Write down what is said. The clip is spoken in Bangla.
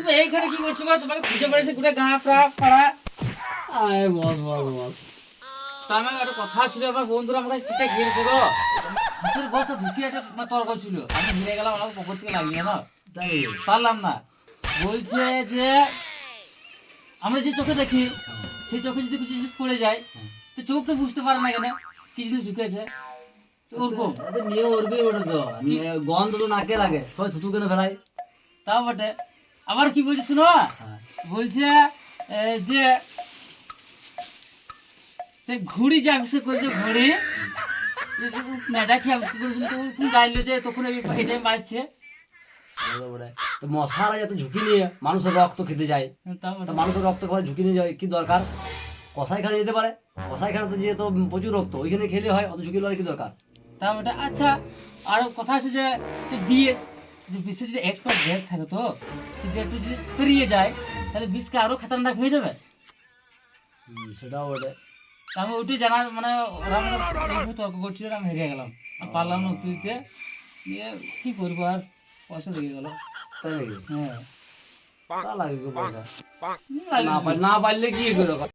তুমি এইখানে কি করছ গো? তোমাকে খুঁজে গোটা গাঁ পাড়া। আয় বল বল বল। আমার একটা কথা ছিল আমার বন্ধুরা আমাকে সেটা ঘিরেছে গো। হাসির বসে ঢুকিয়ে একটা মানে তর্ক ছিল। আমি গেলাম আমাকে থেকে লাগিয়ে না তাই? পারলাম না। বলছে যে আমরা যে চোখে দেখি সেই চোখে যদি কিছু জিনিস পড়ে যায় তো চোখটা বুঝতে পারে না কেন? কি জিনিস ঢুকেছে। ওরকম। নিয়ে ওরকমই ওঠে তো। গন্ধ তো নাকে লাগে। সবাই থুতু কেন ফেলাই তাও বটে। আবার কি বলছে শুনো। বলছে যে সে ঘুড়ি যে আবিষ্কার করেছে ঘুড়ি মেজা খেয়ে আবিষ্কার করেছিল তো তুমি জানলো যে তখন এটাই মারছে। তো মশারা যাতে ঝুঁকি নিয়ে মানুষের রক্ত খেতে যায়। তো মানুষের রক্ত খাওয়ার ঝুঁকি নিয়ে যায় কি দরকার? কষাইখানে যেতে পারে। কষাইখানে তো প্রচুর রক্ত ওইখানে খেলে হয় অত ঝুঁকি নেওয়ার কি দরকার? বটে। আচ্ছা আর কথা আছে যে বিএস যে বিশেষ যে এক্সপার্ট ডেট থাকে তো সেটা একটু যদি পেরিয়ে যায় তাহলে বিষকে আরও খাতারনাক হয়ে যাবে? সেটাও বটে। আমি ওইটাই জানা মানে ওরা মানে তর্ক করছিল আমি হেরে গেলাম। আর পারলাম না উত্তর দিতে। দিয়ে কি করব আর? পয়সা লেগে গেল। তাই হ্যাঁ। তা লাগে পয়সা। না না পারলে কি করে